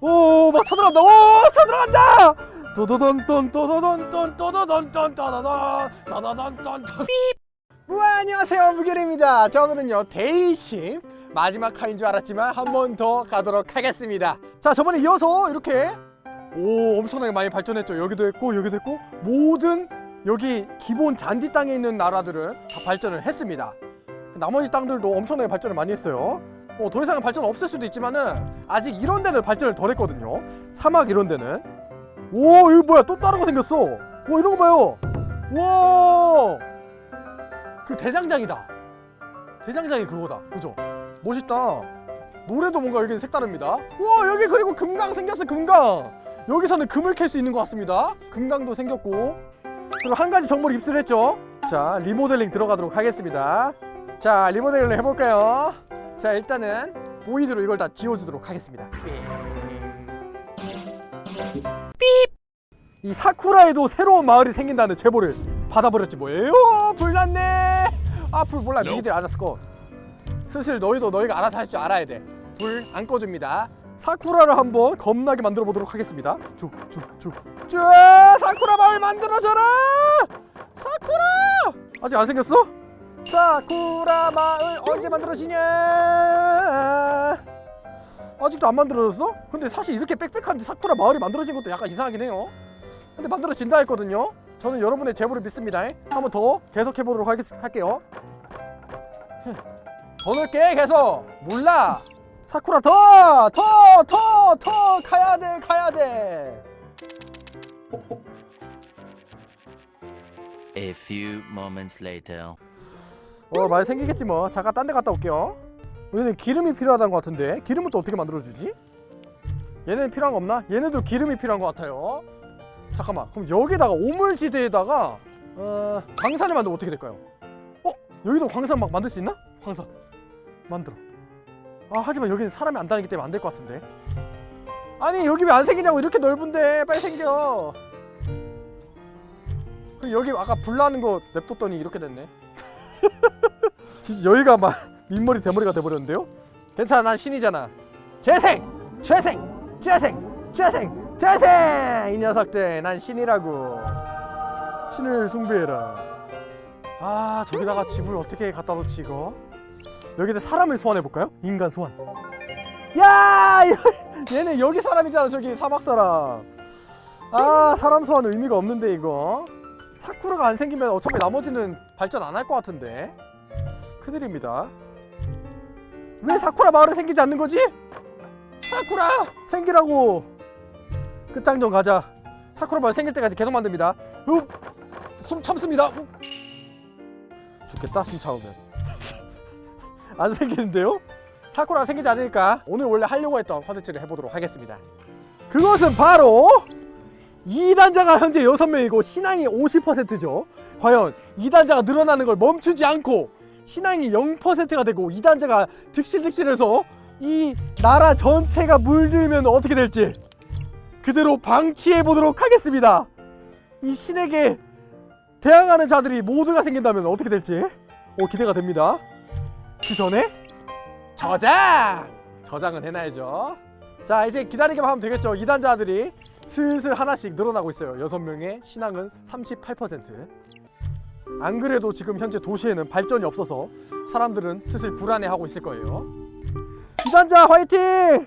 오막 쳐들어간다. 오 쳐들어간다! 도도돈돈 도도돈돈 도도돈돈 도도돈 도도돈돈. 우와 안녕하세요. 무결입니다. 자 오늘은요 데이십 마지막 카인 줄 알았지만 한 번 더 가도록 하겠습니다. 자 저번에 이어서 이렇게 오 엄청나게 많이 발전했죠. 여기도 했고 여기도 했고 모든 여기 기본 잔디 땅에 있는 나라들은 다 발전을 했습니다. 나머지 땅들도 엄청나게 발전을 많이 했어요 어, 더 이상은 발전 없을 수도 있지만은 아직 이런 데는 발전을 덜 했거든요. 사막 이런 데는. 오 이거 뭐야? 또 다른 거 생겼어. 와 이런 거 봐요. 와 그 대장장이다. 대장장이 그거다. 그죠? 멋있다. 노래도 뭔가 여기는 색다릅니다. 와 여기 그리고 금강 생겼어 금강. 여기서는 금을 캘 수 있는 것 같습니다. 금강도 생겼고. 그리고 한 가지 정보를 입수했죠. 자 리모델링 들어가도록 하겠습니다. 자 리모델링을 해볼까요 자 일단은 보이드로 이걸 다 지워주도록 하겠습니다. 이 사쿠라에도 새로운 마을이 생긴다는 제보를 받아버렸지 뭐예요? 불났네. 아불 몰라. 니들 알았을 거 슬슬 너희도 너희가 알아서 할 줄 알아야 돼불 안 꺼줍니다. 사쿠라를 한번 겁나게 만들어 보도록 하겠습니다. 쭉쭉쭉. 쭉! 사쿠라 마을 만들어줘라! 사쿠라! 아직 안 생겼어? 사쿠라 마을 언제 만들어지냐 아직도 안 만들어졌어? 근데 사실 이렇게 빽빽한데 사쿠라 마을이 만들어진 것도 약간 이상하긴 해요 근데 만들어진다 했거든요 저는 여러분의 제보를 믿습니다 한번 더 계속 해 보도록 할게요 더 넣을게 계속 몰라 사쿠라 더! 더! 더! 더! 가야 돼 가야 돼 A few moments later. 어, 말 생기겠지 뭐. 잠깐 딴 데 갔다 올게요. 얘는 기름이 필요하다는 것 같은데 기름은 또 어떻게 만들어주지? 얘네는 필요한 거 없나? 얘네도 기름이 필요한 것 같아요. 잠깐만. 그럼 여기다가 오물지대에다가 어, 광산을 만들면 어떻게 될까요? 어? 여기도 광산 막 만들 수 있나? 광산 만들어. 아 하지만 여기는 사람이 안 다니기 때문에 안 될 것 같은데. 아니 여기 왜 안 생기냐고 이렇게 넓은데 빨리 생겨. 그 여기 아까 불 나는 거 냅뒀더니 이렇게 됐네. 진짜 여기가 막 민머리 대머리가 돼버렸는데요? 괜찮아 난 신이잖아 재생! 재생! 재생! 재생! 재생! 이 녀석들 난 신이라고 신을 숭배해라 아 저기다가 집을 어떻게 갖다 놓지 이거 여기다 사람을 소환해볼까요? 인간 소환 야! 얘네 여기 사람이잖아 저기 사막 사람 아 사람 소환은 의미가 없는데 이거 사쿠라가 안 생기면 어차피 나머지는 발전 안 할 것 같은데. 큰일입니다. 왜 사쿠라 마을이 생기지 않는 거지? 사쿠라! 생기라고! 끝장전 가자. 사쿠라 마을 생길 때까지 계속 만듭니다. 읍! 숨 참습니다. 읍! 죽겠다 숨 참으면. 안 생기는데요? 사쿠라가 생기지 않으니까 오늘 원래 하려고 했던 컨텐츠를 해보도록 하겠습니다. 그것은 바로 2단자가 현재 6명이고 신앙이 50%죠. 과연 2단자가 늘어나는 걸 멈추지 않고 신앙이 0%가 되고 2단자가 득실득실해서 이 나라 전체가 물들면 어떻게 될지 그대로 방치해 보도록 하겠습니다. 이 신에게 대항하는 자들이 모두가 생긴다면 어떻게 될지 오 기대가 됩니다. 그 전에 저장! 저장은 해놔야죠. 자 이제 기다리기만 하면 되겠죠. 2단자들이 슬슬 하나씩 늘어나고 있어요. 여섯 명의 신앙은 38%안 그래도 지금 현재 도시에는 발전이 없어서 사람들은 슬슬 불안해하고 있을 거예요. 이단자 화이팅!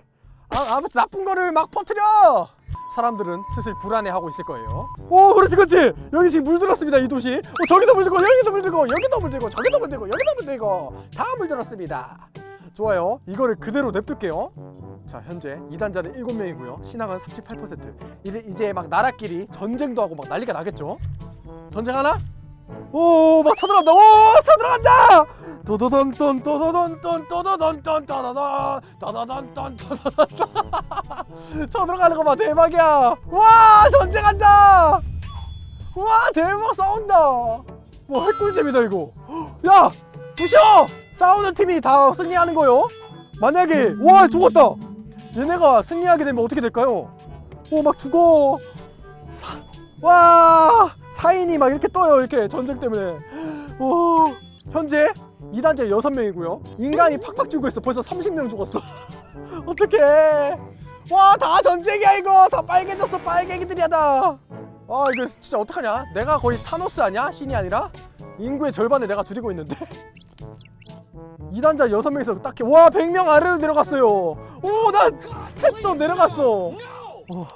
아, 아무튼 나쁜 거를 막 퍼뜨려! 사람들은 슬슬 불안해하고 있을 거예요. 오, 그렇지, 그렇지. 여기 지금 물들었습니다, 이 도시. 어, 저기도 물들고, 여기도 물들고, 여기도 물들고, 저기도 물들고, 여기도 물들고, 다 물들었습니다. 좋아요. 이거를 그대로 냅둘게요. 자 현재 2단자는 7명이고요. 신앙은 38% 이제 이제 막 나라끼리 전쟁도 하고 막 난리가 나겠죠? 전쟁 하나? 오막 쳐들어간다. 오 쳐들어간다! 도도돈돈 도도돈돈 도도돈돈 도도돈 도도돈돈 도도돈돈 쳐들어가는 거봐 대박이야. 와 전쟁한다! 와 대박 싸운다! 뭐 핵꿀잼이다 이거. 야 부셔! 싸우는 팀이 다 승리하는 거요? 만약에 와 죽었다 얘네가 승리하게 되면 어떻게 될까요? 오 막 죽어. 사, 와 사인이 막 이렇게 떠요 이렇게 전쟁 때문에. 오 현재 2단자 6명이고요. 인간이 팍팍 죽고 있어. 벌써 30명 죽었어. 어떡해. 와 다 전쟁이야 이거. 다 빨개졌어. 빨갱이들이야 다아 이거 진짜 어떡하냐? 내가 거의 타노스 아니야? 신이 아니라? 인구의 절반을 내가 줄이고 있는데 2단자 6명이서 딱히 와 100명 아래로 내려갔어요. 오나 스텝도 내려갔어. 어,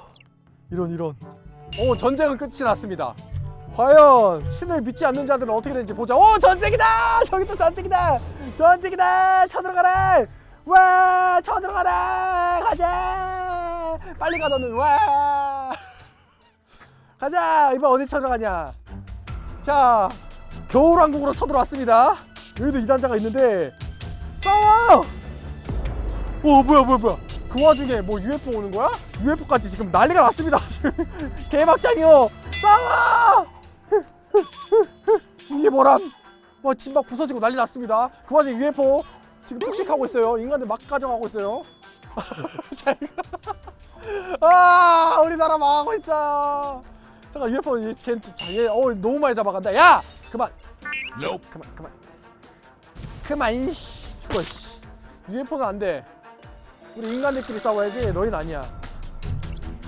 이런 이런. 오 전쟁은 끝이 났습니다. 과연 신을 믿지 않는 자들은 어떻게 되는지 보자. 오 전쟁이다! 저기 또 전쟁이다! 전쟁이다! 쳐들어가라! 와 쳐들어가라! 가자! 빨리 가 너는 와! 가자! 이번 어디 쳐들어가냐? 자 겨울왕국으로 쳐들어왔습니다. 여기도 2단자가 있는데 싸워. 오 뭐야 뭐야 뭐야. 그 와중에 뭐 UFO 오는 거야? UFO까지 지금 난리가 났습니다. 개막장이요. 싸워! 이게 뭐람? 와 진박 부서지고 난리 났습니다. 그 와중에 UFO 지금 폭식하고 있어요. 인간들 막 가져가고 있어요. 아 우리나라 망하고 있어. 잠깐 UFO 얘, 걔, 얘 어, 너무 많이 잡아간다. 야! 그만. 그만 그만. 그만 씨 죽어 씨 UFO는 안돼 우리 인간들끼리 싸워야지 너희는 아니야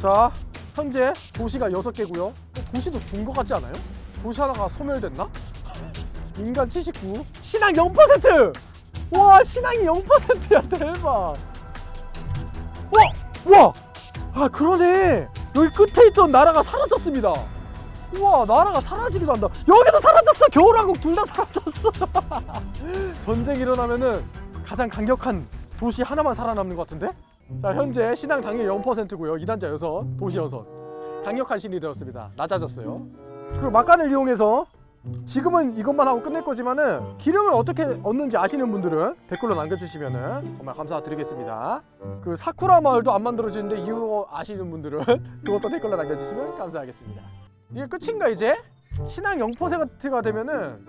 자 현재 도시가 6개고요 어, 도시도 준 것 같지 않아요? 도시 하나가 소멸됐나? 인간 79 신앙 0%! 와 신앙이 0%야 대박 와! 와! 아 그러네 여기 끝에 있던 나라가 사라졌습니다 우와 나라가 사라지기도 한다. 여기도 사라졌어! 겨울왕국 둘 다 사라졌어! 전쟁이 일어나면은 가장 강력한 도시 하나만 살아남는 것 같은데? 자 현재 신앙 당일 0%고요. 2단자 6 도시 6 강력한 신이 되었습니다. 낮아졌어요. 그리고 막간을 이용해서 지금은 이것만 하고 끝낼 거지만은 기름을 어떻게 얻는지 아시는 분들은 댓글로 남겨주시면은 정말 감사드리겠습니다. 그 사쿠라 마을도 안 만들어지는데 이유 아시는 분들은 그것도 댓글로 남겨주시면 감사하겠습니다. 이게 끝인가 이제? 신앙 0%가 되면은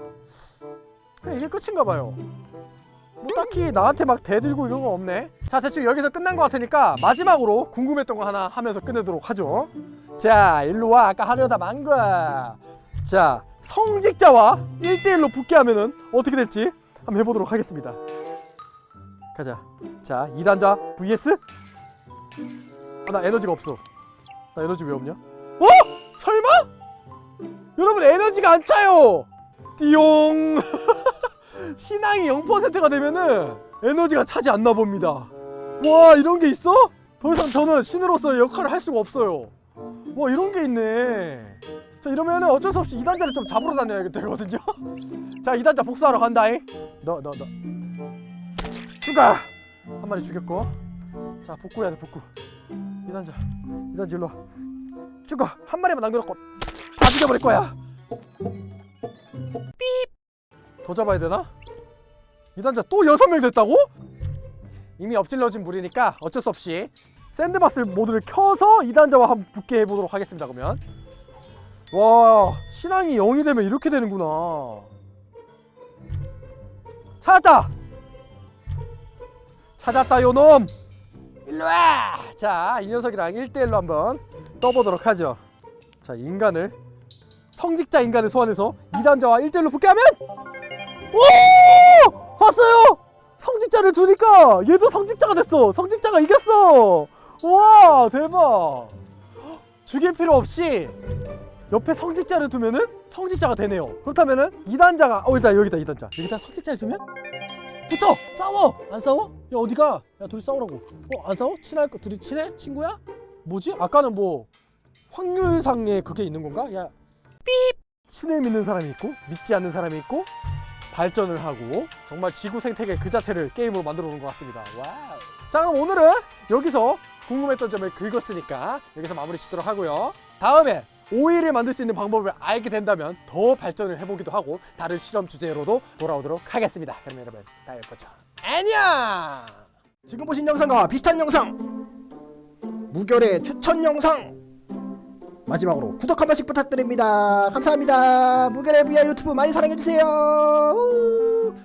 그냥 이게 끝인가 봐요. 뭐 딱히 나한테 막 대들고 이런 건 없네. 자 대충 여기서 끝난 것 같으니까 마지막으로 궁금했던 거 하나 하면서 끝내도록 하죠. 자 일로 와 아까 하려다 만 거야. 자 성직자와 1대1로 붙게 하면은 어떻게 될지 한번 해보도록 하겠습니다 가자 자 2단자 vs 아, 나 에너지가 없어 나 에너지 왜 없냐? 여러분 에너지가 안 차요. 띠용. 신앙이 0%가 되면은 에너지가 차지 않나 봅니다. 와 이런 게 있어? 더 이상 저는 신으로서 역할을 할 수가 없어요. 와 이런 게 있네. 자 이러면은 어쩔 수 없이 2단자를 좀 잡으러 다녀야 되거든요. 자 2단자 복수하러 간다잉. 너 너 너. 추가! 한 마리 죽였고. 자 복구해야 돼 복구. 2단자. 2단자 일로 와. 추가! 한 마리만 남겨놓고 다 죽여버릴 거야. 삐더 잡아야 되나? 2단자 또 6명 됐다고? 이미 엎질러진 물이니까 어쩔 수 없이 샌드박스 모드를 켜서 2단자와 한번 붙게 해보도록 하겠습니다 그러면. 와 신앙이 0이 되면 이렇게 되는구나. 찾았다! 찾았다 요놈! 일로와! 자 이 녀석이랑 1대1로 한번 떠보도록 하죠. 자 인간을 성직자 인간을 소환해서 2단자와 1대1로 붙게 하면 오 봤어요 성직자를 두니까 얘도 성직자가 됐어 성직자가 이겼어 와 대박 죽일 필요 없이 옆에 성직자를 두면은 성직자가 되네요. 그렇다면은 2단자가 어 일단 여기다 2단자. 여기다 성직자를 두면 붙어 싸워 안 싸워? 야 어디가? 야 둘이 싸우라고. 어 안 싸워? 친할 거 둘이 친해? 친구야? 뭐지? 아까는 뭐 확률상의 그게 있는 건가? 야 삐. 신을 믿는 사람이 있고 믿지 않는 사람이 있고 발전을 하고 정말 지구 생태계 그 자체를 게임으로 만들어 놓은 것 같습니다. 와우. 자 그럼 오늘은 여기서 궁금했던 점을 긁었으니까 여기서 마무리 짓도록 하고요. 다음에 오일을 만들 수 있는 방법을 알게 된다면 더 발전을 해보기도 하고 다른 실험 주제로도 돌아오도록 하겠습니다. 그럼 여러분 다음 보죠. 안녕. 지금 보신 영상과 비슷한 영상 무결의 추천 영상 마지막으로 구독 한 번씩 부탁드립니다. 감사합니다. 무결의 VR 유튜브 많이 사랑해주세요. 우!